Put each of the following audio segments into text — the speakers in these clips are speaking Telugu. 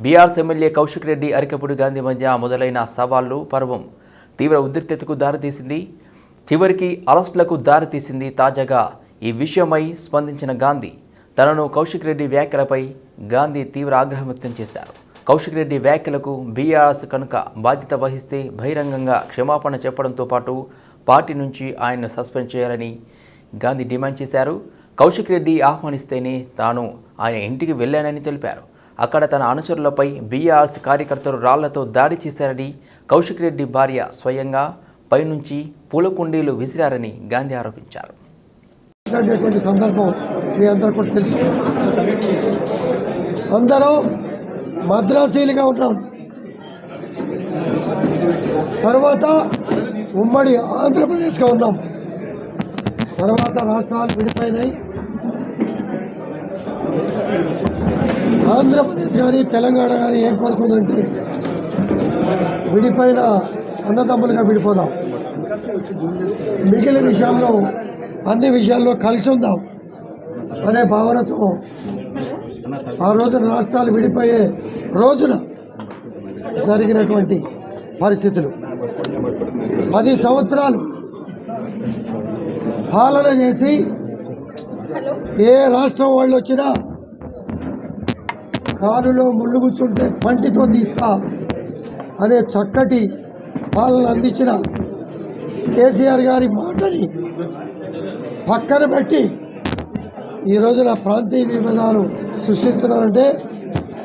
బీఆర్ఎస్ ఎమ్మెల్యే కౌశిక్ రెడ్డి అరికపూడి గాంధీ మధ్య మొదలైన సవాళ్ళు పర్వం తీవ్ర ఉద్రిక్తతకు దారితీసింది. చివరికి అరెస్టులకు దారితీసింది తాజాగా ఈ విషయమై స్పందించిన గాంధీ. తనను కౌశిక్ రెడ్డి వ్యాఖ్యలపై గాంధీ తీవ్ర ఆగ్రహం వ్యక్తం చేశారు. కౌశిక్ రెడ్డి వ్యాఖ్యలకు బీఆర్ఎస్ కనుక బాధ్యత వహిస్తే బహిరంగంగా క్షమాపణ చెప్పడంతో పాటు పార్టీ నుంచి ఆయన్ను సస్పెండ్ చేయాలని గాంధీ డిమాండ్ చేశారు. కౌశిక్ రెడ్డి ఆహ్వానిస్తేనే తాను ఆయన ఇంటికి వెళ్ళానని తెలిపారు. అక్కడ తన అనుచరులపై బీఆర్ఎస్ కార్యకర్తలు రాళ్ళతో దాడి చేశారని కౌశిక్ రెడ్డి భార్య స్వయంగా పైనుంచి పూల కుండీలు విసిరారని గాంధీ ఆరోపించారు. సందర్భం మీ అందరూ కూడా తెలుసు. అందరం మద్రాసీలుగా ఉంటాం తర్వాత ఉమ్మడి ఆంధ్రప్రదేశ్గా ఉన్నాం. తర్వాత రాష్ట్రాలు విడిపోయినాయి. ఆంధ్రప్రదేశ్ కానీ తెలంగాణ కానీ ఏం కోరుకుందంటే విడిపోయిన అన్నదమ్ములుగా విడిపోదాం. మిగిలిన విషయాల్లో అన్ని విషయాల్లో కలిసి ఉందాం అనే భావనతో ఆ రోజున రాష్ట్రాలు విడిపోయే రోజున జరిగినటువంటి పరిస్థితులు. పది సంవత్సరాలు పాలన చేసి ఏ రాష్ట్రం వాళ్ళు వచ్చినా కాలులో ముళ్ళు పంటితో తీస్తా అనే చక్కటి పాలన అందించిన కేసీఆర్ గారి మాటని పక్కన పెట్టి ఈ రోజున ప్రాంతీయ విభేదాలు సృష్టిస్తున్నారంటే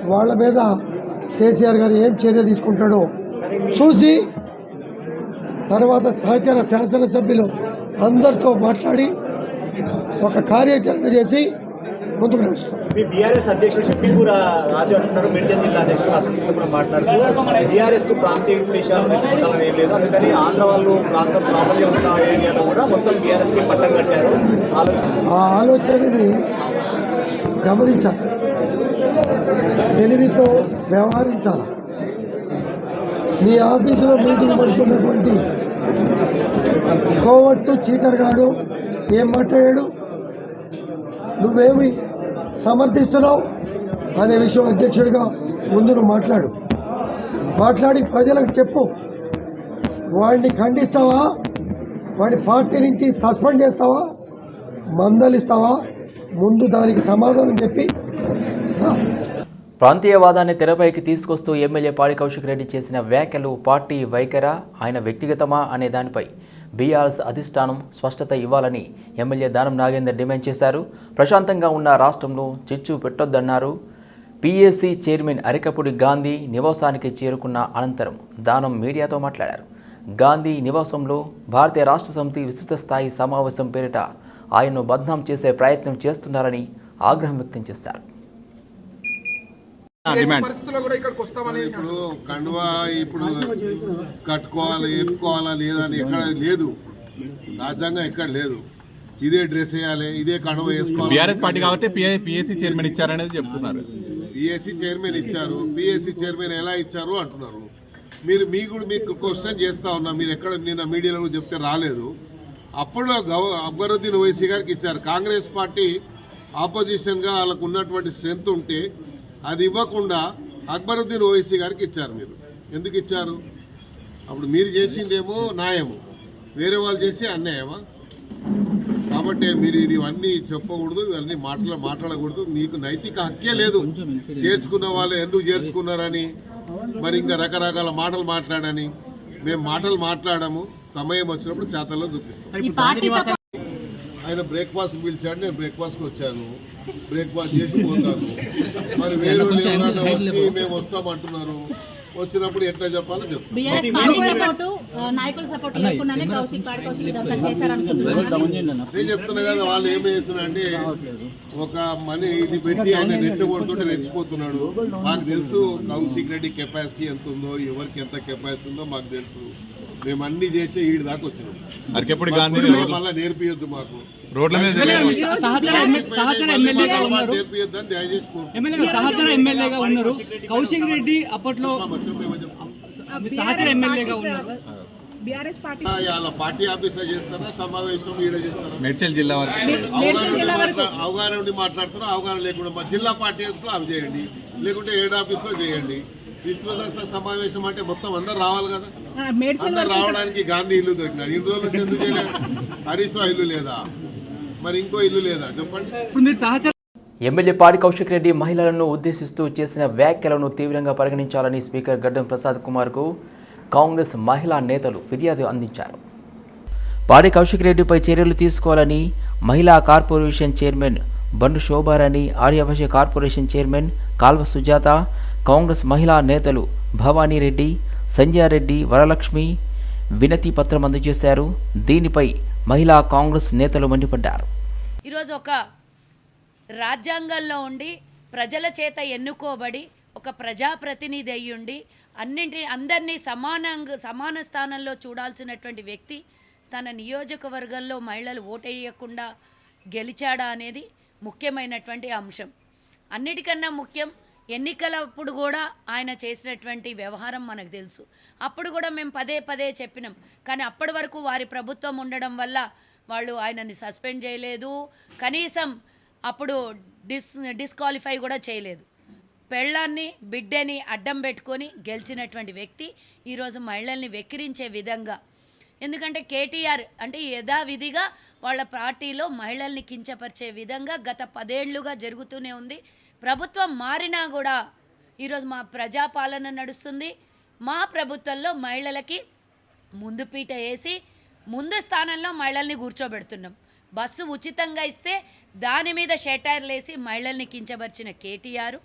వాళ్ళ మీద కేసీఆర్ గారు ఏం చర్య తీసుకుంటాడో చూసి తర్వాత సహచర శాసనసభ్యులు అందరితో మాట్లాడి ఒక కార్యాచరణ చేసి ముందుకు నడుస్తాం. మీ బీఆర్ఎస్ అధ్యక్షుడు షఫీపూర్ రాజు అంటున్నారు. మేడ్చల్ జిల్లా అధ్యక్షుడు అసలు కూడా మాట్లాడుతూ బీఆర్ఎస్కు ప్రాంతీయ విషయాలు తెచ్చుకోవాలని ఏం లేదు. అందుకని ఆంధ్ర వాళ్ళు ప్రాంతం ప్రాబల్యం ఉన్న ఏరియాలో కూడా మొత్తం బీఆర్ఎస్కి పట్టం కట్టారు. ఆలోచన ఆ ఆలోచనని గమనించాలి. తెలివితో వ్యవహరించాలి. నీ ఆఫీసులో మీటింగ్ పడుతున్నటువంటి కోవట్టు చీటర్గాడు ఏం మాట్లాడాడు? నువ్వేమి సమర్థిస్తున్నావు అనే విషయం అధ్యక్షుడిగా ముందు మాట్లాడు. మాట్లాడి ప్రజలకు చెప్పు. వాడిని ఖండిస్తావా? వాడి పార్టీ నుంచి సస్పెండ్ చేస్తావా? మందలిస్తావా? ముందు దానికి సమాధానం చెప్పి ప్రాంతీయవాదాన్ని తెరపైకి తీసుకొస్తూ ఎమ్మెల్యే పాడి కౌశిక్ రెడ్డి చేసిన వ్యాఖ్యలు పార్టీ వైఖరా ఆయన వ్యక్తిగతమా అనే దానిపై బీఆర్ఎస్ అధిష్టానం స్పష్టత ఇవ్వాలని ఎమ్మెల్యే దానం నాగేందర్ డిమాండ్ చేశారు. ప్రశాంతంగా ఉన్న రాష్ట్రంలో చిచ్చు పెట్టొద్దన్నారు. పీఏసీ చైర్మన్ అరికపుడి గాంధీ నివాసానికి చేరుకున్న అనంతరం దానం మీడియాతో మాట్లాడారు. గాంధీ నివాసంలో భారతీయ రాష్ట్ర సమితి విస్తృత స్థాయి సమావేశం పేరిట ఆయన్ను బద్నాం చేసే ప్రయత్నం చేస్తున్నారని ఆగ్రహం వ్యక్తం చేశారు. పరిస్థితుల్లో కూడా ఇక్కడికి వస్తామని ఇప్పుడు కండువా ఇప్పుడు కట్టుకోవాలి ఎప్పుకోవాలా లేదా అని ఎక్కడ లేదు. రాజ్యాంగం ఎక్కడ లేదు. ఇదే డ్రెస్ వేయాలి ఇదే కండువ వేసుకోవాలి. బీఆర్ఎస్ పార్టీ కాబట్టి పిఎస్సి చైర్మన్ ఇచ్చారనేది చెప్తున్నారు. పిఎస్సి చైర్మన్ ఇచ్చారు. పిఎస్సి చైర్మన్ ఎలా ఇచ్చారు అంటున్నారు. మీరు మీ కూడా మీకు క్వశ్చన్ చేస్తా ఉన్నా మీరు ఎక్కడ నిన్న మీడియాలో కూడా చెప్తే రాలేదు. అప్పుడు గవ అక్బరుద్దీన్ ఓవైసీ గారికి ఇచ్చారు. కాంగ్రెస్ పార్టీ ఆపోజిషన్గా వాళ్ళకు ఉన్నటువంటి స్ట్రెంత్ ఉంటే అది ఇవ్వకుండా అక్బరుద్దీన్ ఓవైసీ గారికి ఇచ్చారు మీరు. ఎందుకు ఇచ్చారు? అప్పుడు మీరు చేసిందేమో న్యాయము. వేరే వాళ్ళు చేసి అన్యాయమా? కాబట్టి మీరు ఇది ఇవన్నీ చెప్పకూడదు ఇవన్నీ మాటలు మాట్లాడకూడదు. మీకు నైతిక హక్కే లేదు. చేర్చుకున్న వాళ్ళు ఎందుకు చేర్చుకున్నారని? మరి ఇంకా రకరకాల మాటలు మాట్లాడని. మేము మాటలు మాట్లాడము. సమయం వచ్చినప్పుడు చేతల్లో చూపిస్తాం. ఆయన బ్రేక్ఫాస్ట్ పిలిచాడు నేను బ్రేక్ఫాస్ట్కి వచ్చాను. బ్రేక్ఫాస్ట్ చేసి పోతాను మరి వేరే వాళ్ళు ఎవరన్నా వచ్చి మేము వస్తామంటున్నారు. వచ్చినప్పుడు ఎట్లా చెప్పాలో అదే చెప్తున్నా కదా వాళ్ళు ఏం చేస్తున్నారంటే ఒక మనీ ఇది పెట్టి ఆయన రెచ్చగొడుతుంటే రెచ్చిపోతున్నాడు. మాకు తెలుసు కౌశిక్ రెడ్డి కెపాసిటీ ఎంత ఉందో ఎవరికి ఎంత కెపాసిటీ ఉందో మాకు తెలుసు. మేము అన్ని చేసి ఈడి దాకా వచ్చినాం. అరకెప్పుడు గాంధీ మళ్ళీ నేర్పియొద్దు మాకు. రోడ్ల మీద దయచేసి సహచర ఎమ్మెల్యేగా ఉన్నారు. కౌశిక్ రెడ్డి అప్పట్లో. సహచర ఎమ్మెల్యేగా ఉన్నారు. పార్టీ ఆఫీస్లో చేస్తారా? సమావేశం ఈడ చేస్తారా? మేడ్చల్ జిల్లా వరకు అవగాహన ఉండి మాట్లా- అవగాహన ఉండి మాట్లాడుతున్నారు అవగాహన లేకుండా మా జిల్లా పార్టీ ఆఫీస్లో అవి చేయండి. లేకుంటే హెడ్ ఆఫీస్లో చేయండి. సమావేశం అంటే మొత్తం అందరు రావాలి కదా? అందరు రావడానికి గాంధీ ఇల్లు దొరికినది ఇన్ని రోజుల ఎందుకు చేయలేదు? హరీష్ రావు ఇల్లు లేదా? మరి ఇంకో ఇల్లు లేదా? చెప్పండి. ఎమ్మెల్యే పాడి కౌశిక్ రెడ్డి మహిళలను ఉద్దేశిస్తూ చేసిన వ్యాఖ్యలను తీవ్రంగా పరిగణించాలని స్పీకర్ గడ్డం ప్రసాద్ కుమార్కు కాంగ్రెస్ మహిళా నేతలు ఫిర్యాదు అందించారు. పాడి కౌశిక్ రెడ్డిపై చర్యలు తీసుకోవాలని మహిళా కార్పొరేషన్ చైర్మన్ బండు శోభారాణి ఆర్యవశ కార్పొరేషన్ చైర్మన్ కాల్వ సుజాత కాంగ్రెస్ మహిళా నేతలు భవానీరెడ్డి రెడ్డి వరలక్ష్మి వినతి పత్రం అందజేశారు. దీనిపై మహిళా కాంగ్రెస్ నేతలు మండిపడ్డారు. ఈరోజు ఒక రాజ్యాంగంలో ఉండి ప్రజల చేత ఎన్నుకోబడి ఒక ప్రజాప్రతినిధి అయ్యుండి అన్నింటి అందరినీ సమానంగా సమాన స్థానంలో చూడాల్సినటువంటి వ్యక్తి తన నియోజకవర్గంలో మహిళలు ఓటేయకుండా గెలిచాడా అనేది ముఖ్యమైనటువంటి అంశం. అన్నిటికన్నా ముఖ్యం ఎన్నికలప్పుడు కూడా ఆయన చేసినటువంటి వ్యవహారం మనకు తెలుసు. అప్పుడు కూడా మేము పదే పదే చెప్పినాం. కానీ అప్పటి వరకు వారి ప్రభుత్వం ఉండడం వల్ల వాళ్ళు ఆయనని సస్పెండ్ చేయలేదు. కనీసం అప్పుడు డిస్ డిస్క్వాలిఫై కూడా చేయలేదు. పెళ్ళాన్ని బిడ్డని అడ్డం పెట్టుకొని గెలిచినటువంటి వ్యక్తి ఈరోజు మహిళల్ని వెక్కిరించే విధంగా. ఎందుకంటే కేటీఆర్ అంటే యథావిధిగా వాళ్ళ పార్టీలో మహిళల్ని కించపరిచే విధంగా గత పదేళ్ళుగా జరుగుతూనే ఉంది. ప్రభుత్వం మారినా కూడా ఈరోజు మా ప్రజాపాలన నడుస్తుంది. మా ప్రభుత్వంలో మహిళలకి ముందు పీట వేసి ముందు స్థానంలో మహిళల్ని కూర్చోబెడుతున్నాం. బస్సు ఉచితంగా ఇస్తే దాని మీద షెటైర్లు వేసి మహిళల్ని కించబరిచిన కేటీఆర్.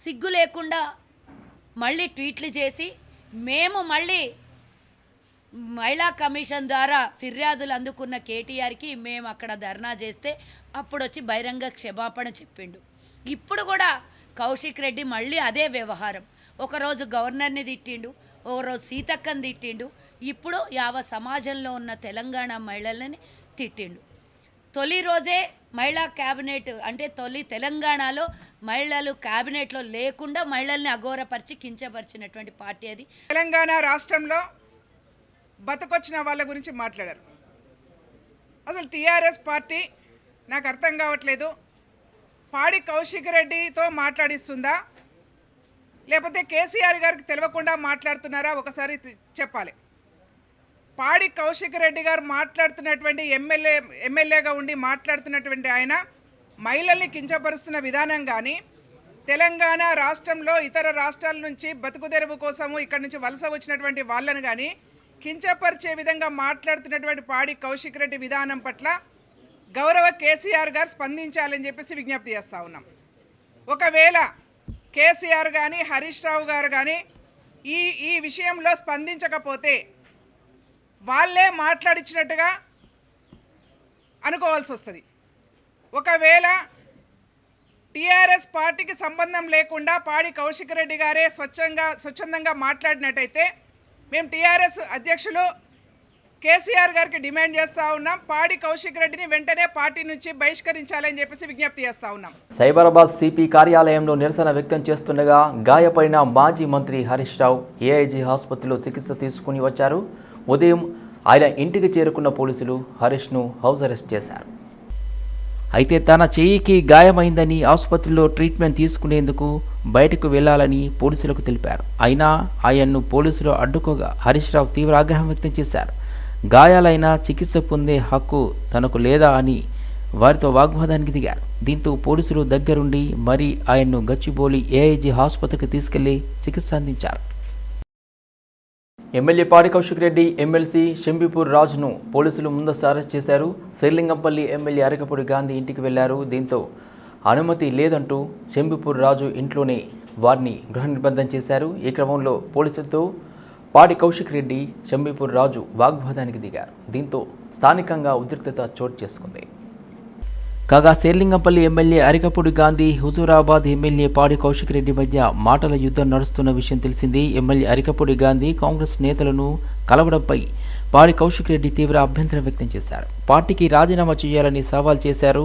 సిగ్గు లేకుండా మళ్ళీ ట్వీట్లు చేసి మేము మళ్ళీ మహిళా కమిషన్ ద్వారా ఫిర్యాదులు అందుకున్న కేటీఆర్కి మేము అక్కడ ధర్నా చేస్తే అప్పుడు వచ్చి బహిరంగ క్షమాపణ చెప్పిండు. ఇప్పుడు కూడా కౌశిక్ రెడ్డి మళ్ళీ అదే వ్యవహారం. ఒకరోజు గవర్నర్ని తిట్టిండు ఒకరోజు సీతక్కని తిట్టిండు ఇప్పుడు యావ సమాజంలో ఉన్న తెలంగాణ మహిళలని తిట్టిండు. తొలి రోజే మహిళా క్యాబినెట్ అంటే తొలి తెలంగాణలో మహిళలు క్యాబినెట్లో లేకుండా మహిళల్ని అఘోరపరిచి కించపరిచినటువంటి పార్టీ అది. తెలంగాణ రాష్ట్రంలో బతకొచ్చిన వాళ్ళ గురించి మాట్లాడారు. అసలు టీఆర్ఎస్ పార్టీ నాకు అర్థం కావట్లేదు. పాడి కౌశిక్ రెడ్డితో మాట్లాడిస్తుందా? లేకపోతే కేసీఆర్ గారికి తెలియకుండా మాట్లాడుతున్నారా? ఒకసారి చెప్పాలి. పాడి కౌశిక్ రెడ్డి గారు మాట్లాడుతున్నటువంటి ఎమ్మెల్యే ఎమ్మెల్యేగా ఉండి మాట్లాడుతున్నటువంటి ఆయన మహిళల్ని కించపరుస్తున్న విధానం కానీ తెలంగాణ రాష్ట్రంలో ఇతర రాష్ట్రాల నుంచి బతుకుదెరువు కోసము ఇక్కడి నుంచి వలస వచ్చినటువంటి వాళ్ళను కానీ కించపరిచే విధంగా మాట్లాడుతున్నటువంటి పాడి కౌశిక్ రెడ్డి విధానం పట్ల గౌరవ కేసీఆర్ గారు స్పందించాలని చెప్పేసి విజ్ఞప్తి చేస్తూ ఉన్నాం. ఒకవేళ కేసీఆర్ కానీ హరీష్ రావు గారు కానీ ఈ ఈ విషయంలో స్పందించకపోతే వాళ్ళే మాట్లాడించినట్టుగా అనుకోవాల్సి వస్తుంది. ఒకవేళ టీఆర్ఎస్ పార్టీకి సంబంధం లేకుండా పాడి కౌశిక్ రెడ్డి గారే స్వచ్ఛంగా స్వచ్ఛందంగా మాట్లాడినట్టయితే మేము టీఆర్ఎస్ అధ్యక్షులు కేసీఆర్ గారికి డిమాండ్ చేస్తూ ఉన్నాం. పాడి కౌశిక్ రెడ్డిని వెంటనే పార్టీ నుంచి బహిష్కరించాలని చెప్పేసి విజ్ఞప్తి చేస్తూ ఉన్నాం. సైబరాబాద్ సిపి కార్యాలయంలో నిరసన వ్యక్తం చేస్తుండగా గాయపడిన మాజీ మంత్రి హరీష్ రావు ఏఐజీ ఆసుపత్రిలో చికిత్స తీసుకుని వచ్చారు. ఉదయం ఆయన ఇంటికి చేరుకున్న పోలీసులు హరీష్ను హౌస్ అరెస్ట్ చేశారు. అయితే తన చేయికి గాయమైందని ఆసుపత్రిలో ట్రీట్మెంట్ తీసుకునేందుకు బయటకు వెళ్ళాలని పోలీసులకు తెలిపారు. అయినా ఆయన్ను పోలీసులు అడ్డుకోగా హరీష్ రావు తీవ్ర ఆగ్రహం వ్యక్తం చేశారు. గాయాలైన చికిత్స పొందే హక్కు తనకు లేదా అని వారితో వాగ్వాదానికి దిగారు. దీంతో పోలీసులు దగ్గరుండి మరీ ఆయన్ను గచ్చిబోలి ఏఐజీ ఆసుపత్రికి తీసుకెళ్ళి చికిత్స అందించారు. ఎమ్మెల్యే పాడి కౌశిక్ రెడ్డి ఎమ్మెల్సీ షంబిపూర్ రాజును పోలీసులు ముందస్తు అరెస్ట్ చేశారు. శ్రీలింగంపల్లి ఎమ్మెల్యే అరకపూడి గాంధీ ఇంటికి వెళ్ళారు. దీంతో అనుమతి లేదంటూ షంబిపూర్ రాజు ఇంట్లోనే వారిని గృహ నిర్బంధం చేశారు. ఈ క్రమంలో పోలీసులతో పాడి కౌశిక్ రెడ్డి చంబీపూర్ రాజు వాగ్వాదానికి దిగారు. దీంతో స్థానికంగా ఉద్రిక్తత చోటు చేసుకుంది. కాగా శేర్లింగంపల్లి ఎమ్మెల్యే అరికపూడి గాంధీ హుజూరాబాద్ ఎమ్మెల్యే పాడి కౌశిక్ రెడ్డి మధ్య మాటల యుద్ధం నడుస్తున్న విషయం తెలిసింది. ఎమ్మెల్యే అరికపూడి గాంధీ కాంగ్రెస్ నేతలను కలవడంపై పాడి కౌశిక్ రెడ్డి తీవ్ర అభ్యంతరం వ్యక్తం చేశారు. పార్టీకి రాజీనామా చేయాలని సవాల్ చేశారు.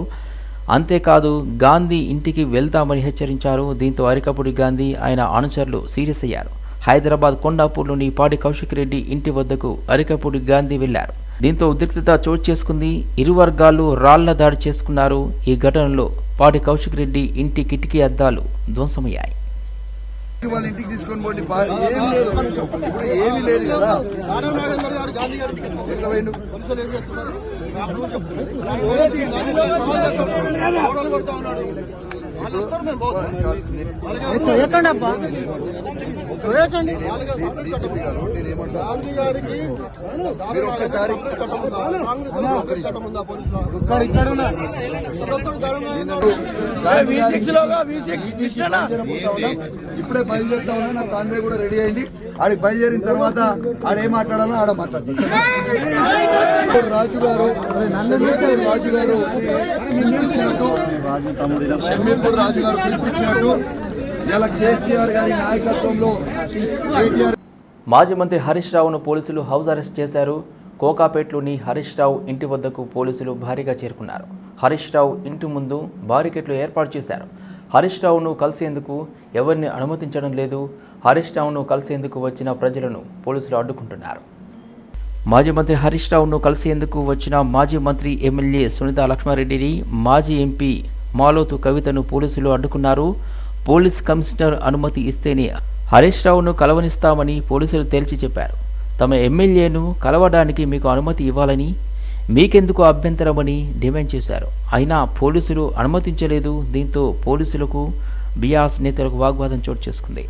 అంతేకాదు గాంధీ ఇంటికి వెళ్తామని హెచ్చరించారు. దీంతో అరికపూడి గాంధీ ఆయన అనుచరులు సీరియస్ అయ్యారు. హైదరాబాద్ కొండాపూర్లోని పాడి కౌశిక్ రెడ్డి ఇంటి వద్దకు అరికపూడి గాంధీ వెళ్ళారు దీంతో ఉద్రిక్తత చోటు చేసుకుంది. ఇరు వర్గాలు రాళ్ళ దాడి చేసుకున్నారు. ఈ ఘటనలో పాడి కౌశిక్ రెడ్డి ఇంటి కిటికీ అద్దాలు ధ్వంసమయ్యాయి. వాళ్ళ ఇంటికి తీసుకొని పోండి. ఏం లేదు. ఇప్పుడు ఏమీ లేదు కదా. ఎట్లా పోయిండు? డీసీపీ గారు నేనేమంటా మీరు ఒక్కసారి ఇప్పుడే బయలుదేరుతా ఉన్నా నా కాన్వే కూడా రెడీ అయింది. ఆడికి బయలుదేరిన తర్వాత ఆడ మాట్లాడాలో ఆడ మాట్లాడతాను రాజు గారు రాజు గారు షమ్మీపూర్ రాజు గారు పిలిపించినట్టు ఇలా కేసీఆర్ గారి నాయకత్వంలో కేటీఆర్ మాజీ మంత్రి హరీష్ రావును పోలీసులు హౌస్ అరెస్ట్ చేశారు. కోకాపేట్లోని హరీష్ రావు ఇంటి వద్దకు పోలీసులు భారీగా చేరుకున్నారు. హరీష్ రావు ఇంటి ముందు బారికెట్లు ఏర్పాటు చేశారు. హరీష్ రావును కలిసేందుకు ఎవరిని అనుమతించడం లేదు. హరీష్ రావును కలిసేందుకు వచ్చిన ప్రజలను పోలీసులు అడ్డుకుంటున్నారు. మాజీ మంత్రి హరీష్ రావును కలిసేందుకు వచ్చిన మాజీ మంత్రి ఎమ్మెల్యే సునీత లక్ష్మారెడ్డిని మాజీ ఎంపీ మాలోతు కవితను పోలీసులు అడ్డుకున్నారు. పోలీస్ కమిషనర్ అనుమతి ఇస్తేనే హరీష్ రావును కలవనిస్తామని పోలీసులు తేల్చి చెప్పారు. తమ ఎమ్మెల్యేను కలవడానికి మీకు అనుమతి ఇవ్వాలని మీకెందుకు అభ్యంతరమని డిమాండ్ చేశారు. అయినా పోలీసులు అనుమతించలేదు. దీంతో పోలీసులకు బియాస్ నేతలకు వాగ్వాదం చోటు చేసుకుంది.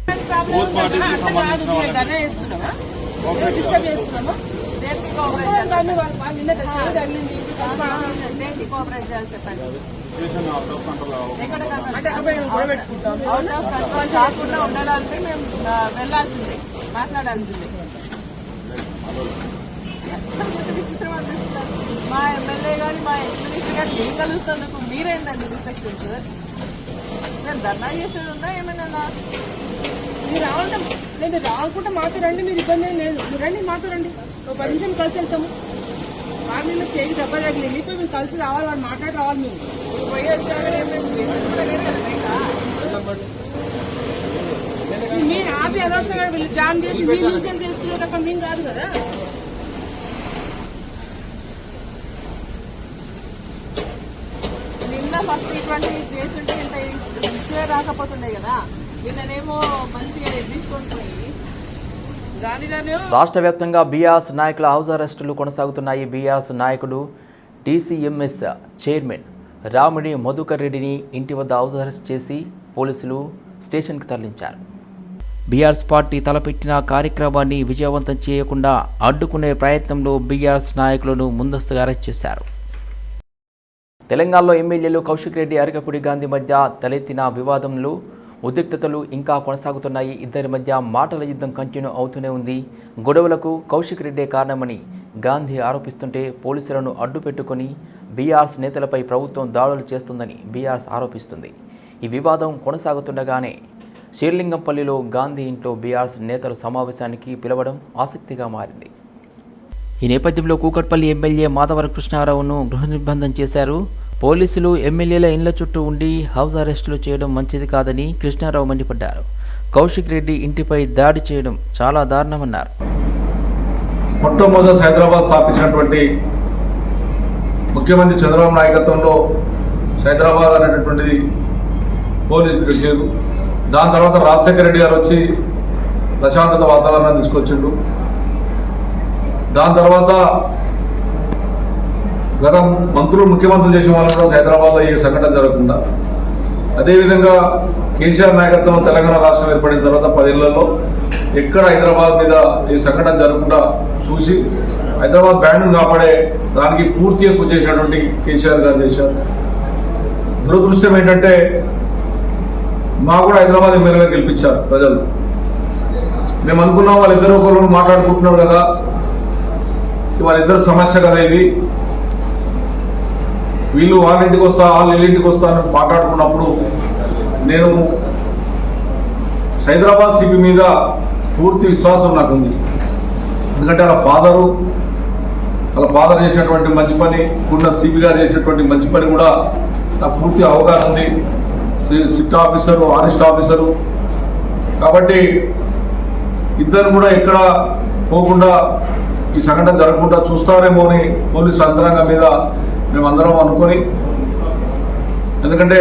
కాకుండా ఉండడానికి మేము ఆ, వెళ్ళాల్సిందే. మాట్లాడాల్సిందే. విచిత్రం అనిపిస్తుంది. మా ఎమ్మెల్యే మా ఏం కలుస్తున్నందుకు మీరేందండి నేను ధర్నా చేసేది ఉందా ఏమైనా మీరు రావంటే లేదు రాకుండా మాతో రండి మీరు ఇబ్బంది ఏం లేదు. మీరు రండి మాతో రండి. ఒక పది నిమిషం కలిసి వెళ్తాము. ఫ్యామిలీలో చేసి దెబ్బ తగిలింది. ఇప్పుడు మేము కలిసి రావాలి వాళ్ళు మాట్లాడి రావాలి మేము. మీరు ఆపి అనవసరంగా వీళ్ళు జామ్ చేసి మీరు న్యూసెన్స్ చేస్తున్నారు తప్ప మేము కాదు కదా. నిన్న ఫస్ట్ ఇటువంటి చేస్తుంటే ఇంత ఇష్యూ రాకపోతుండే కదా. నిన్ననేమో మంచిగా తీసుకుంటున్నాయి రాష్ట్ర వ్యాప్తంగా బీఆర్ఎస్ నాయకుల హౌస్ అరెస్టులు కొనసాగుతున్నాయి. బీఆర్ఎస్ నాయకుడు టీసీఎంఎస్ చైర్మన్ రాముడి మధుకర్ రెడ్డిని ఇంటి వద్ద హౌస్ అరెస్ట్ చేసి పోలీసులు స్టేషన్కి తరలించారు. బీఆర్ఎస్ పార్టీ తలపెట్టిన కార్యక్రమాన్ని విజయవంతం చేయకుండా అడ్డుకునే ప్రయత్నంలో బీఆర్ఎస్ నాయకులను ముందస్తుగా అరెస్ట్ చేశారు. తెలంగాణలో ఎమ్మెల్యేలు కౌశిక్ రెడ్డి అరకపూడి గాంధీ మధ్య తలెత్తిన వివాదంలో ఉద్రిక్తతలు ఇంకా కొనసాగుతున్నాయి. ఇద్దరి మధ్య మాటల యుద్ధం కంటిన్యూ అవుతూనే ఉంది. గొడవలకు కౌశిక్ రెడ్డే కారణమని గాంధీ ఆరోపిస్తుంటే పోలీసులను అడ్డుపెట్టుకుని బీఆర్ఎస్ నేతలపై ప్రభుత్వం దాడులు చేస్తుందని బీఆర్ఎస్ ఆరోపిస్తుంది. ఈ వివాదం కొనసాగుతుండగానే షేర్లింగంపల్లిలో గాంధీ ఇంట్లో బీఆర్ఎస్ నేతల సమావేశానికి పిలవడం ఆసక్తిగా మారింది. ఈ నేపథ్యంలో కూకట్పల్లి ఎమ్మెల్యే మాధవర కృష్ణారావును గృహ నిర్బంధం చేశారు. పోలీసులు ఎమ్మెల్యేల ఇండ్ల చుట్టూ ఉండి హౌస్ అరెస్టులు చేయడం మంచిది కాదని కృష్ణారావు మండిపడ్డారు. కౌశిక్ రెడ్డి ఇంటిపై దాడి చేయడం చాలా దారుణమన్నారు. మొట్టమొదటి హైదరాబాద్ స్థాపించినటువంటి ముఖ్యమంత్రి చంద్రబాబు నాయకత్వంలో హైదరాబాద్ అనేటటువంటిది పోలీస్ పెట్టారు దాని తర్వాత రాజశేఖర రెడ్డి గారు వచ్చి ప్రశాంతత వాతావరణాన్ని తీసుకొచ్చిండు. దాని తర్వాత గత మంత్రులు ముఖ్యమంత్రులు చేసిన వాళ్ళు కూడా హైదరాబాద్లో ఏ సంఘటన జరగకుండా. అదేవిధంగా కేసీఆర్ నాయకత్వం తెలంగాణ రాష్ట్రం ఏర్పడిన తర్వాత పదేళ్ళలో ఎక్కడ హైదరాబాద్ మీద ఈ సంఘటన జరగకుండా చూసి హైదరాబాద్ బ్యాండ్ను కాపాడే దానికి పూర్తిగా కృషి చేసినటువంటి కేసీఆర్ గారు చేశారు. దురదృష్టం ఏంటంటే మా కూడా హైదరాబాద్ ఎమ్మెల్యేగా గెలిపించారు ప్రజలు. మేము అనుకున్నాం వాళ్ళిద్దరు ఒకరు మాట్లాడుకుంటున్నారు కదా వాళ్ళిద్దరు సమస్య కదా ఇది. వీళ్ళు వాళ్ళ ఇంటికి వస్తా వాళ్ళు వీళ్ళింటికి వస్తా అని మాట్లాడుకున్నప్పుడు నేను హైదరాబాద్ సిపి మీద పూర్తి విశ్వాసం నాకు ఉంది ఎందుకంటే వాళ్ళ ఫాదరు వాళ్ళ ఫాదర్ చేసినటువంటి మంచి పని ఉన్న సిపి గారు చేసినటువంటి మంచి పని కూడా నాకు పూర్తి అవగాహన ఉంది. సి- సిట్ ఆఫీసరు ఆనెస్ట్ ఆఫీసరు. కాబట్టి ఇద్దరు కూడా ఎక్కడ పోకుండా ఈ సంఘటన జరగకుండా చూస్తారేమో అని పోలీసు అంతరంగం మీద మేమందరం అనుకొని ఎందుకంటే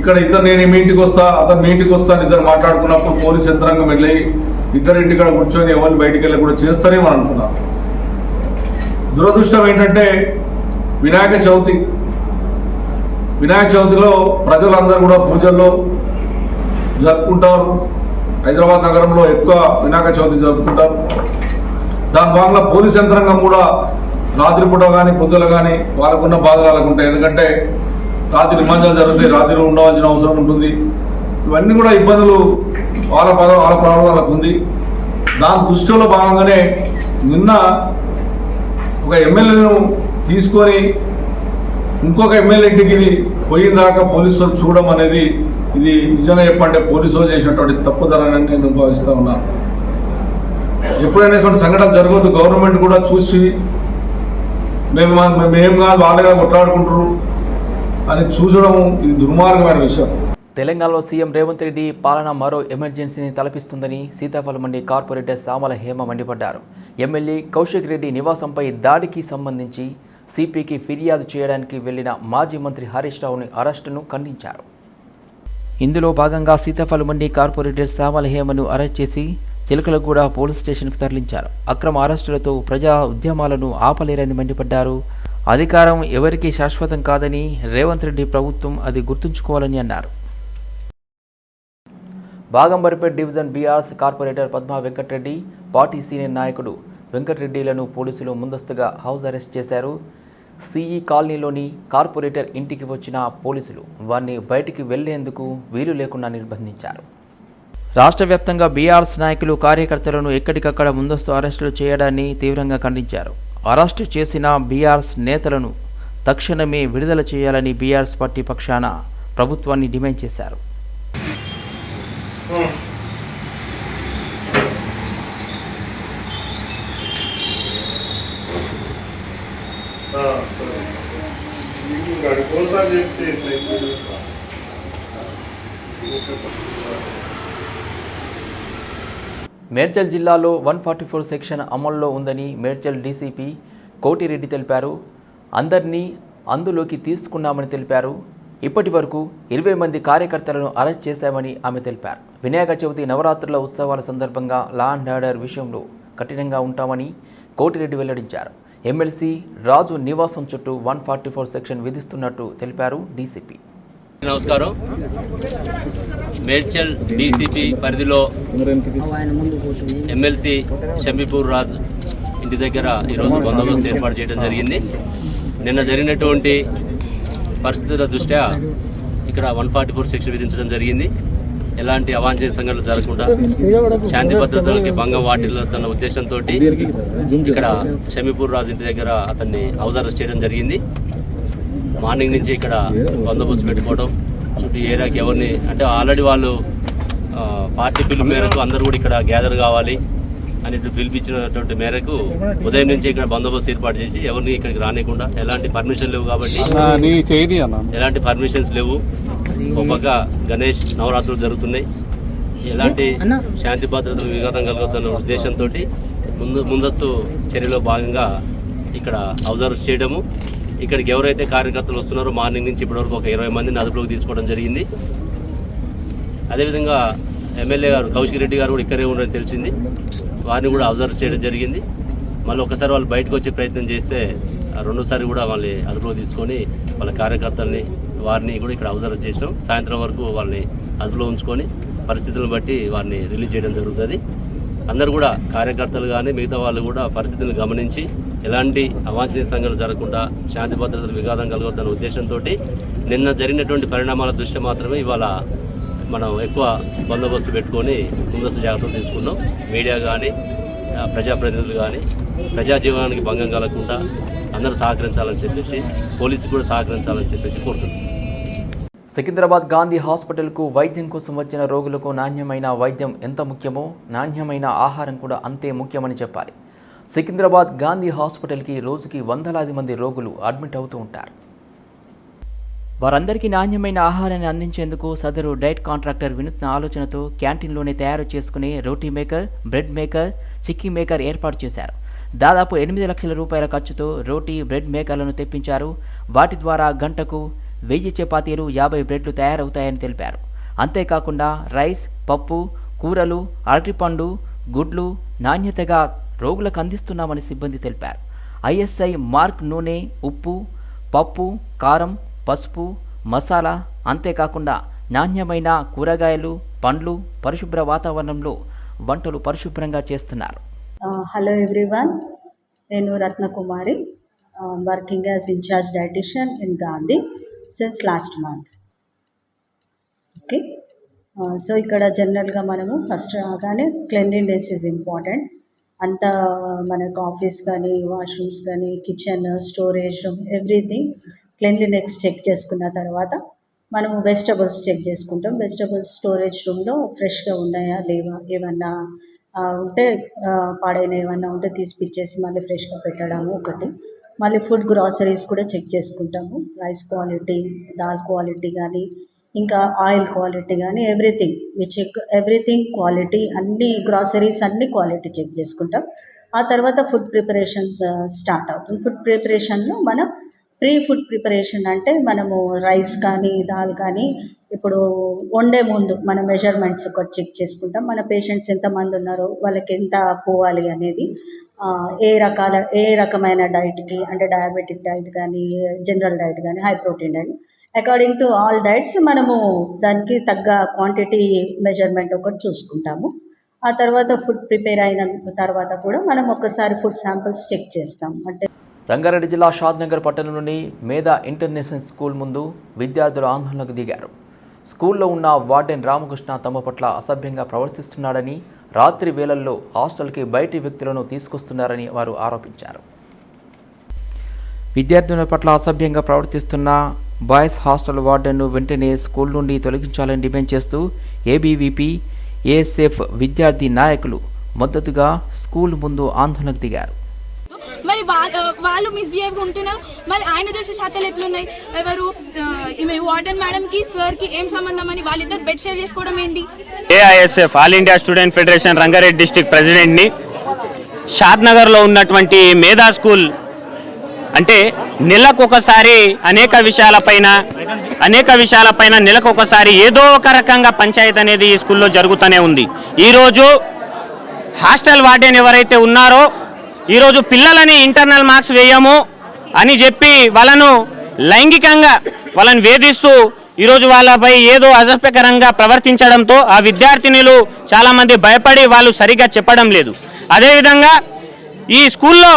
ఇక్కడ ఇతను నేను మీ ఇంటికి వస్తా అతను మీ ఇంటికి వస్తాను ఇద్దరు మాట్లాడుకున్నప్పుడు పోలీస్ యంత్రాంగం వెళ్ళి ఇద్దరు ఇంటికాడ కూర్చొని ఎవరిని బయటికి వెళ్ళి కూడా చేస్తారేమో అనుకున్నాను దురదృష్టం ఏంటంటే వినాయక చవితి. వినాయక చవితిలో ప్రజలందరూ కూడా పూజల్లో జరుపుకుంటారు. హైదరాబాద్ నగరంలో ఎక్కువ వినాయక చవితి జరుపుకుంటారు. దాని భాగంగా పోలీస్ యంత్రాంగం కూడా రాత్రిపూట కానీ పొద్దుల కానీ వాళ్ళకున్న బాధ వాళ్ళకు ఉంటాయి ఎందుకంటే రాత్రి నిమజ్జనాలు జరుగుతాయి రాత్రి ఉండవలసిన అవసరం ఉంటుంది. ఇవన్నీ కూడా ఇబ్బందులు వాళ్ళ పద వాళ్ళ ప్రాబ్లం వాళ్ళకు ఉంది దాని దృష్టిలో భాగంగానే నిన్న ఒక ఎమ్మెల్యేను తీసుకొని ఇంకొక ఎమ్మెల్యే ఇంటికి ఇది పోయిన దాకా పోలీసు వాళ్ళు చూడడం అనేది ఇది నిజంగా చెప్పంటే పోలీసు వాళ్ళు చేసినటువంటి తప్పుదనని నేను భావిస్తా ఉన్నాను ఎప్పుడైనా ఇటువంటి సంఘటన జరగదు గవర్నమెంట్ కూడా చూసి మేము మా- మేము కాదు వాళ్ళగా కొట్లాడుకుంటారు అని చూసడం ఇది దుర్మార్గమైన విషయం. తెలంగాణలో సీఎం రేవంత్ రెడ్డి పాలన మరో ఎమర్జెన్సీని తలపిస్తుందని సీతాఫలం మండి కార్పొరేటర్ సామల హేమ మండిపడ్డారు. ఎమ్మెల్యే కౌశిక్ రెడ్డి నివాసంపై దాడికి సంబంధించి సిపికి ఫిర్యాదు చేయడానికి వెళ్ళిన మాజీ మంత్రి హరీష్ రావుని అరెస్టును ఖండించారు. ఇందులో భాగంగా సీతాఫలం మండి కార్పొరేటర్ సామల హేమను అరెస్ట్ చేసి చిలకలగూడ పోలీస్ స్టేషన్కు తరలించారు. అక్రమ అరెస్టులతో ప్రజా ఉద్యమాలను ఆపలేరని మండిపడ్డారు. అధికారం ఎవరికీ శాశ్వతం కాదని రేవంత్ రెడ్డి ప్రభుత్వం అది గుర్తుంచుకోవాలని అన్నారు. Bagamberpet division BRS corporator Padma Venkatareddy party senior నాయకుడు వెంకటరెడ్డిలను పోలీసులు ముందస్తుగా హౌస్ అరెస్ట్ చేశారు. సిఈ కాలనీలోని కార్పొరేటర్ ఇంటికి వచ్చిన పోలీసులు వారిని బయటికి వెళ్ళేందుకు వీలు లేకుండా నిర్బంధించారు. రాష్ట్ర వ్యాప్తంగా బీఆర్ఎస్ నాయకులు కార్యకర్తలను ఎక్కడికక్కడ ముందస్తు అరెస్టులు చేయడాన్ని తీవ్రంగా ఖండించారు. అరెస్టు చేసిన బీఆర్ఎస్ నేతలను తక్షణమే విడుదల చేయాలని బీఆర్ఎస్ పార్టీ పక్షాన ప్రభుత్వాన్ని డిమాండ్ చేశారు. మేడ్చల్ జిల్లాలో వన్ ఫార్టీ ఫోర్ సెక్షన్ అమల్లో ఉందని మేడ్చల్ డీసీపీ కోటిరెడ్డి తెలిపారు. అందరినీ అందులోకి తీసుకున్నామని తెలిపారు. ఇప్పటి వరకు ఇరవై మంది కార్యకర్తలను అరెస్ట్ చేశామని ఆమె తెలిపారు. వినాయక చవితి నవరాత్రుల ఉత్సవాల సందర్భంగా లా అండ్ ఆర్డర్ విషయంలో కఠినంగా ఉంటామని కోటిరెడ్డి వెల్లడించారు. ఎమ్మెల్సీ రాజు నివాసం చుట్టూ వన్ ఫార్టీ ఫోర్ సెక్షన్ విధిస్తున్నట్టు తెలిపారు డీసీపీ. నమస్కారం. మేడ్చల్ డీసీపీ పరిధిలో ఎమ్మెల్సీ షమీపూర్ రాజ్ ఇంటి దగ్గర ఈరోజు బందోబస్తు ఏర్పాటు చేయడం జరిగింది. నిన్న జరిగినటువంటి పరిస్థితుల దృష్ట్యా ఇక్కడ వన్ ఫార్టీ ఫోర్ శిక్ష విధించడం జరిగింది. ఎలాంటి అవాంఛనీయ సంఘటనలు జరగకుండా శాంతి భద్రతలకి భంగం వాటిల్లుతున్న ఉద్దేశంతో ఇక్కడ షమీపూర్ రాజు ఇంటి దగ్గర అతన్ని హౌస్ అరెస్ట్ చేయడం జరిగింది. మార్నింగ్ నుంచి ఇక్కడ బందోబస్తు పెట్టుకోవడం చుట్టూ ఏరియాకి ఎవరిని అంటే ఆల్రెడీ వాళ్ళు పార్టీ పిలుపు మేరకు అందరూ కూడా ఇక్కడ గ్యాదర్ కావాలి అని పిలిపించినటువంటి మేరకు ఉదయం నుంచి ఇక్కడ బందోబస్తు ఏర్పాటు చేసి ఎవరిని ఇక్కడికి రానియకుండా ఎలాంటి పర్మిషన్ లేవు కాబట్టి ఎలాంటి పర్మిషన్స్ లేవు. ఒక పక్క గణేష్ నవరాత్రులు జరుగుతున్నాయి. ఎలాంటి శాంతి భద్రతలు విఘాతం కలగొద్దన్న ఉద్దేశంతో ముందు ముందస్తు చర్యలో భాగంగా ఇక్కడ అబ్జర్వ్ చేయడము ఇక్కడికి ఎవరైతే కార్యకర్తలు వస్తున్నారో మార్నింగ్ నుంచి ఇప్పటివరకు ఒక ఇరవై మందిని అదుపులోకి తీసుకోవడం జరిగింది. అదేవిధంగా ఎమ్మెల్యే గారు కౌశిక్ రెడ్డి గారు కూడా ఇక్కడే ఉండడం తెలిసింది. వారిని కూడా అబ్జర్వ్ చేయడం జరిగింది. మళ్ళీ ఒకసారి వాళ్ళు బయటకు వచ్చే ప్రయత్నం చేస్తే రెండోసారి కూడా వాళ్ళని అదుపులో తీసుకొని వాళ్ళ కార్యకర్తల్ని వారిని కూడా ఇక్కడ అబ్జర్వ్ చేసాం. సాయంత్రం వరకు వాళ్ళని అదుపులో ఉంచుకొని పరిస్థితులను బట్టి వారిని రిలీజ్ చేయడం జరుగుతుంది. అందరు కూడా కార్యకర్తలు కానీ మిగతా వాళ్ళు కూడా పరిస్థితులను గమనించి ఎలాంటి అవాంఛనీయ సంఘటనలు జరగకుండా శాంతి భద్రతలు విఘాతం కలగొద్దన్న ఉద్దేశంతో నిన్న జరిగినటువంటి పరిణామాల దృష్ట్యా మాత్రమే ఇవాళ మనం ఎక్కువ బందోబస్తు పెట్టుకొని ముందస్తు జాగ్రత్తలు తీసుకున్నాం. మీడియా కానీ ప్రజాప్రతినిధులు కానీ ప్రజా జీవనానికి భంగం కలగకుండా అందరూ సహకరించాలని చెప్పేసి పోలీసు కూడా సహకరించాలని చెప్పేసి కోరుతున్నాం. సికింద్రాబాద్ గాంధీ హాస్పిటల్కు వైద్యం కోసం వచ్చిన రోగులకు నాణ్యమైన వైద్యం ఎంత ముఖ్యమో నాణ్యమైన ఆహారం కూడా అంతే ముఖ్యమని చెప్పాలి. సికింద్రాబాద్ గాంధీ హాస్పిటల్కి రోజుకి వందలాది మంది రోగులు అడ్మిట్ అవుతూ ఉంటారు. వారందరికీ నాణ్యమైన ఆహారాన్ని అందించేందుకు సదరు డైట్ కాంట్రాక్టర్ వినూత్న ఆలోచనతో క్యాంటీన్లోనే తయారు చేసుకునే roti maker bread maker chikki maker ఏర్పాటు చేశారు. దాదాపు ఎనిమిది లక్షల రూపాయల ఖర్చుతో రోటీ బ్రెడ్ మేకర్లను తెప్పించారు. వాటి ద్వారా గంటకు వెయ్యి చపాతీలు యాభై బ్రెడ్లు తయారవుతాయని తెలిపారు. అంతేకాకుండా రైస్ పప్పు కూరలు అరటిపండు గుడ్లు నాణ్యతగా రోగులకు అందిస్తున్నామని సిబ్బంది తెలిపారు. ఐఎస్ఐ మార్క్ నూనె ఉప్పు పప్పు కారం పసుపు మసాలా అంతేకాకుండా నాణ్యమైన కూరగాయలు పండ్లు పరిశుభ్ర వాతావరణంలో వంటలు పరిశుభ్రంగా చేస్తున్నారు. హలో ఎవ్రీవన్ నేను Ratnakumari working as in-charge dietitian in Gandhi since last month okay so ఇక్కడ జనరల్గా మనము ఫస్ట్ రాగానే క్లెన్లీనెస్ ఈజ్ ఇంపార్టెంట్ అంత మనకు ఆఫీస్ కానీ వాష్రూమ్స్ కానీ kitchen storage room everything cleanliness check చేసుకున్న తర్వాత మనము వెజిటబుల్స్ చెక్ చేసుకుంటాం. వెజిటబుల్స్ స్టోరేజ్ రూమ్లో ఫ్రెష్గా ఉన్నాయా లేవా ఏమన్నా ఉంటే పాడైన ఏమన్నా ఉంటే తీసిపిచ్చేసి మళ్ళీ ఫ్రెష్గా పెట్టడము ఒకటి. మళ్ళీ ఫుడ్ గ్రాసరీస్ కూడా చెక్ చేసుకుంటాము. రైస్ క్వాలిటీ దాల్ క్వాలిటీ కానీ ఇంకా ఆయిల్ క్వాలిటీ కానీ everything we check everything quality అన్ని గ్రాసరీస్ అన్ని క్వాలిటీ చెక్ చేసుకుంటాం. ఆ తర్వాత ఫుడ్ ప్రిపరేషన్స్ స్టార్ట్ అవుతుంది. ఫుడ్ ప్రిపరేషన్లో మనం ప్రీ ఫుడ్ ప్రిపరేషన్ అంటే మనము రైస్ కానీ దాల్ కానీ ఇప్పుడు వండే ముందు మన మెజర్మెంట్స్ ఒకటి చెక్ చేసుకుంటాం. మన పేషెంట్స్ ఎంతమంది ఉన్నారో వాళ్ళకి ఎంత పోవాలి అనేది ఏ రకాల ఏ రకమైన డైట్కి అంటే డయాబెటిక్ డైట్ కానీ జనరల్ డైట్ కానీ high protein diet according to all diets మనము దానికి తగ్గ క్వాంటిటీ మెజర్మెంట్ ఒకటి చూసుకుంటాము. ఆ తర్వాత ఫుడ్ ప్రిపేర్ అయిన తర్వాత కూడా మనం ఒకసారి ఫుడ్ శాంపిల్స్ చెక్ చేస్తాం. అంటే రంగారెడ్డి జిల్లా షాద్నగర్ పట్టణంలోని మేధా ఇంటర్నేషనల్ స్కూల్ ముందు విద్యార్థులు ఆందోళనకు దిగారు. స్కూల్లో ఉన్న వార్డెన్ రామకృష్ణ తమ పట్ల అసభ్యంగా ప్రవర్తిస్తున్నాడని రాత్రి వేళల్లో హాస్టల్కి బయటి వ్యక్తులను తీసుకొస్తున్నారని వారు ఆరోపించారు. విద్యార్థుల పట్ల అసభ్యంగా ప్రవర్తిస్తున్న బాయ్స్ హాస్టల్ వార్డెన్ను వెంటనే స్కూల్ నుండి తొలగించాలని డిమాండ్ చేస్తూ ఏబీవీపీ ఏఎస్ఎఫ్ విద్యార్థి నాయకులు మద్దతుగా స్కూల్ ముందు ఆందోళనకు దిగారు. మరి వాళ్ళు మిస్బిహేవ్ ఉంటున్నారు మరి ఆయన చేసే శాతాలు ఎట్లున్నాయి? ఎవరు ఈమె వార్డెన్ మేడం కి సార్కి ఏం సంబంధం అని వాళ్ళిద్దరు బెడ్ షేర్ చేసుకోవడం ఏంటి? AISF all India student federation Rangareddy district ప్రెసిడెంట్ని షాద్ నగర్లో ఉన్నటువంటి మేధా స్కూల్ అంటే నెలకొకసారి అనేక విషయాలపైన అనేక విషయాలపైన నెలకొకసారి ఏదో ఒక రకంగా పంచాయతీ అనేది ఈ స్కూల్లో జరుగుతూనే ఉంది. ఈరోజు హాస్టల్ వార్డెన్ ఎవరైతే ఉన్నారో ఈరోజు పిల్లలని ఇంటర్నల్ మార్క్స్ వేయము అని చెప్పి వాళ్ళను లైంగికంగా వాళ్ళని వేధిస్తూ ఈరోజు వాళ్ళపై ఏదో అసభ్యకరంగా ప్రవర్తించడంతో ఆ విద్యార్థినులు చాలామంది భయపడి వాళ్ళు సరిగా చెప్పడం లేదు. అదేవిధంగా ఈ స్కూల్లో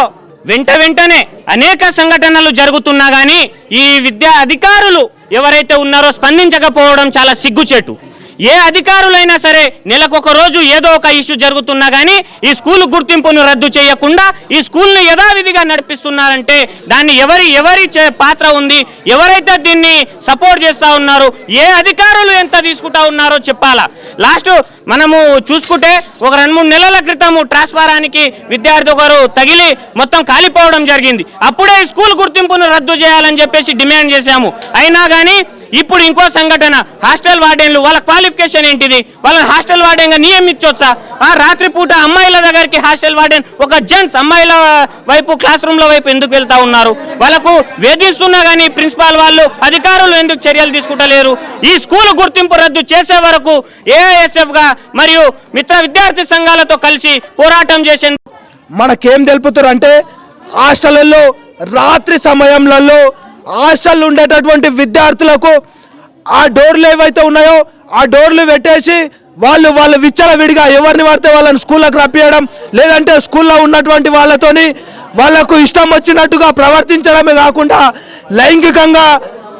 వెంట వెంటనే అనేక సంఘటనలు జరుగుతున్నా కానీ ఈ విద్యా అధికారులు ఎవరైతే ఉన్నారో స్పందించకపోవడం చాలా సిగ్గుచేటు. ఏ అధికారులైనా సరే నెలకొక రోజు ఏదో ఒక ఇష్యూ జరుగుతున్నా కానీ ఈ స్కూల్ గుర్తింపును రద్దు చేయకుండా ఈ స్కూల్ని యథావిధిగా నడిపిస్తున్నారంటే దాన్ని ఎవరి ఎవరి చే- పాత్ర ఉంది? ఎవరైతే దీన్ని సపోర్ట్ చేస్తూ ఉన్నారు ఏ అధికారులు ఎంత తీసుకుంటా ఉన్నారో చెప్పాలా? లాస్ట్ మనము చూసుకుంటే ఒక రెండు మూడు నెలల క్రితము ట్రాన్స్ఫారానికి విద్యార్థి ఒకరు తగిలి మొత్తం కాలిపోవడం జరిగింది. అప్పుడే స్కూల్ గుర్తింపును రద్దు చేయాలని చెప్పేసి డిమాండ్ చేశాము. అయినా కానీ ఇప్పుడు ఇంకో సంఘటన. హాస్టల్ వార్డెన్లు వాళ్ళ క్వాలిఫికేషన్ ఏంటిది? వాళ్ళని హాస్టల్ వార్డెన్గా నియమించవచ్చా ఆ రాత్రిపూట అమ్మాయిల దగ్గరికి హాస్టల్ వార్డెన్ ఒక జెంట్స్ అమ్మాయిల వైపు క్లాస్ రూమ్ల వైపు ఎందుకు వెళ్తా ఉన్నారు? వాళ్ళకు వేధిస్తున్నా కానీ ప్రిన్సిపాల్ వాళ్ళు అధికారులు ఎందుకు చర్యలు తీసుకుంటలేరు? ఈ స్కూల్ గుర్తింపు రద్దు చేసే వరకు ఏఐఎస్ఎఫ్గా మరియు మిత్ర విద్యార్థి సంఘాలతో కలిసి పోరాటం చేసేందుకు మనకేం తెలుపుతారు అంటే హాస్టల్లో రాత్రి సమయంలో హాస్టల్ ఉండేటటువంటి విద్యార్థులకు ఆ డోర్లు ఏవైతే ఉన్నాయో ఆ డోర్లు పెట్టేసి వాళ్ళు వాళ్ళ విచ్చలవిడిగా ఎవరిని పడితే వాళ్ళని స్కూళ్ళకు రప్పియడం లేదంటే స్కూల్లో ఉన్నటువంటి వాళ్ళతోని వాళ్ళకు ఇష్టం వచ్చినట్టుగా ప్రవర్తించడమే కాకుండా లైంగికంగా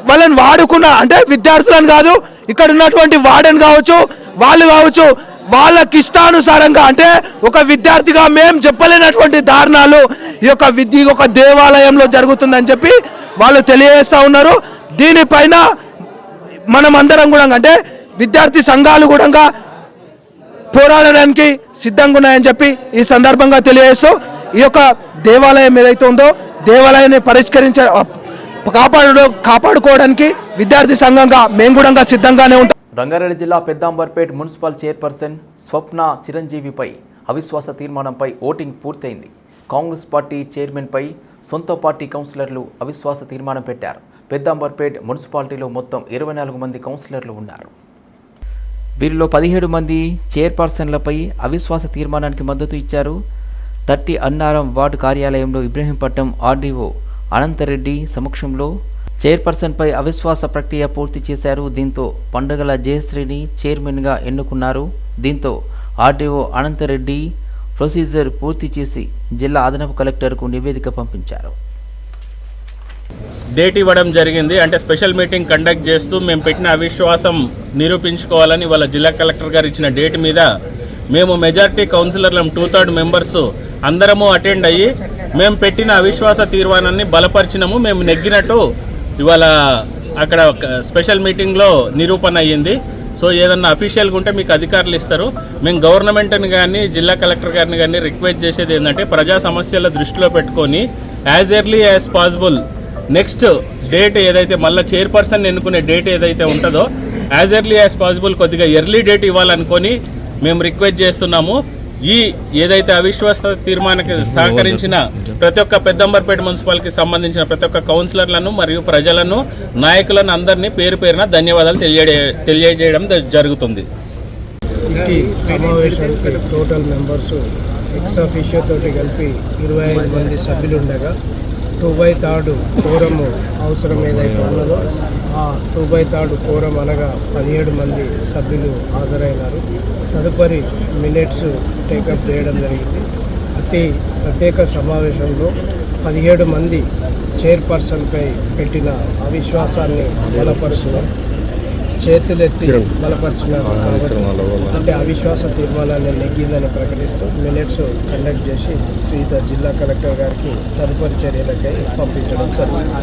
వాళ్ళని వాడుకున్న అంటే విద్యార్థులను కాదు ఇక్కడ ఉన్నటువంటి వార్డెన్ కావచ్చు వాళ్ళు కావచ్చు వాళ్ళకి ఇష్టానుసారంగా అంటే ఒక విద్యార్థిగా మేము చెప్పలేనటువంటి దారుణాలు ఈ యొక్క విద్య ఈ దేవాలయంలో జరుగుతుందని చెప్పి వాళ్ళు తెలియజేస్తూ ఉన్నారు. దీనిపైన మనం అందరం కూడా అంటే విద్యార్థి సంఘాలు కూడా పోరాడడానికి సిద్ధంగా ఉన్నాయని చెప్పి ఈ సందర్భంగా తెలియజేస్తూ ఈ యొక్క దేవాలయం ఏదైతే ఉందో దేవాలయాన్ని పరిష్కరించ కాపాడు కాపాడుకోవడానికి విద్యార్థి సంఘంగా మేము కూడా సిద్ధంగానే ఉంటాం. రంగారెడ్డి జిల్లా పెద్దాంబర్పేట్ మున్సిపల్ చైర్పర్సన్ స్వప్న చిరంజీవిపై అవిశ్వాస తీర్మానంపై ఓటింగ్ పూర్తయింది. కాంగ్రెస్ పార్టీ చైర్మన్పై సొంత పార్టీ కౌన్సిలర్లు అవిశ్వాస తీర్మానం పెట్టారు. పెద్దాంబర్పేట్ మున్సిపాలిటీలో మొత్తం ఇరవై నాలుగు మంది కౌన్సిలర్లు ఉన్నారు. వీరిలో పదిహేడు మంది చైర్పర్సన్లపై అవిశ్వాస తీర్మానానికి మద్దతు ఇచ్చారు. థర్టీ అన్నారం వార్డు కార్యాలయంలో ఇబ్రహీంపట్నం ఆర్డీఓ అనంతరెడ్డి సమక్షంలో చైర్పర్సన్పై అవిశ్వాస ప్రక్రియ పూర్తి చేశారు. దీంతో పండుగల జయశ్రీని చైర్మన్గా ఎన్నుకున్నారు. దీంతో ఆర్డీఓ అనంతరెడ్డి ప్రొసీజర్ పూర్తి చేసి జిల్లా అదనపు కలెక్టర్కు నివేదిక పంపించారు. డేట్ ఇవ్వడం జరిగింది. అంటే స్పెషల్ మీటింగ్ కండక్ట్ చేస్తూ మేము పెట్టిన అవిశ్వాసం నిరూపించుకోవాలని వాళ్ళ జిల్లా కలెక్టర్ గారు ఇచ్చిన డేట్ మీద మేము మెజార్టీ కౌన్సిలర్లం టూ థర్డ్ మెంబర్స్ అందరము అటెండ్ అయ్యి మేము పెట్టిన అవిశ్వాస తీర్మానాన్ని బలపరిచినము. మేము నెగ్గినట్టు ఇవాళ అక్కడ స్పెషల్ మీటింగ్లో నిరూపణ అయ్యింది. సో ఏదన్నా అఫీషియల్గా ఉంటే మీకు అధికారులు ఇస్తారు. మేము గవర్నమెంట్ని కానీ జిల్లా కలెక్టర్ గారిని కానీ రిక్వెస్ట్ చేసేది ఏంటంటే ప్రజా సమస్యల దృష్టిలో పెట్టుకొని as early as possible next date ఏదైతే మళ్ళీ చైర్పర్సన్ ఎన్నుకునే డేట్ ఏదైతే ఉంటుందో యాజ్ ఎర్లీ యాజ్ పాసిబుల్ కొద్దిగా ఎర్లీ డేట్ ఇవ్వాలనుకొని మేము రిక్వెస్ట్ చేస్తున్నాము. ఈ ఏదైతే అవిశ్వాస తీర్మానానికి సహకరించిన ప్రతి ఒక్క పెద్దంబర్పేట మున్సిపాలిటీకి సంబంధించిన ప్రతి ఒక్క కౌన్సిలర్లను మరియు ప్రజలను నాయకులను అందరినీ పేరు పేరున ధన్యవాదాలు తెలియజే తెలియజేయడం జరుగుతుంది. టోటల్ మెంబర్స్ ఎక్స్ అఫీషియో తోటి కలిపి ఇరవై ఐదు మంది సభ్యులు ఉండగా టూ బై థర్డ్ కోరం అవసరం ఏదైతే ఉన్నదో ఆ టూ బై థర్డ్ కోరం అనగా పదిహేడు మంది సభ్యులు హాజరైనారు. తదుపరి మినిట్స్ టేకప్ చేయడం జరిగింది. అట్టి ప్రత్యేక సమావేశంలో పదిహేడు మంది చైర్పర్సన్పై పెట్టిన అవిశ్వాసాన్ని బలపరుచడం చేతులెత్తి బలపరిచినారు అంటే అవిశ్వాస తీర్మానాన్ని నెగ్గిందని ప్రకటిస్తూ మినిట్స్ కండక్ట్ చేసి శ్రీధర్ జిల్లా కలెక్టర్ గారికి తదుపరి చర్యలకై పంపించడం జరిగింది.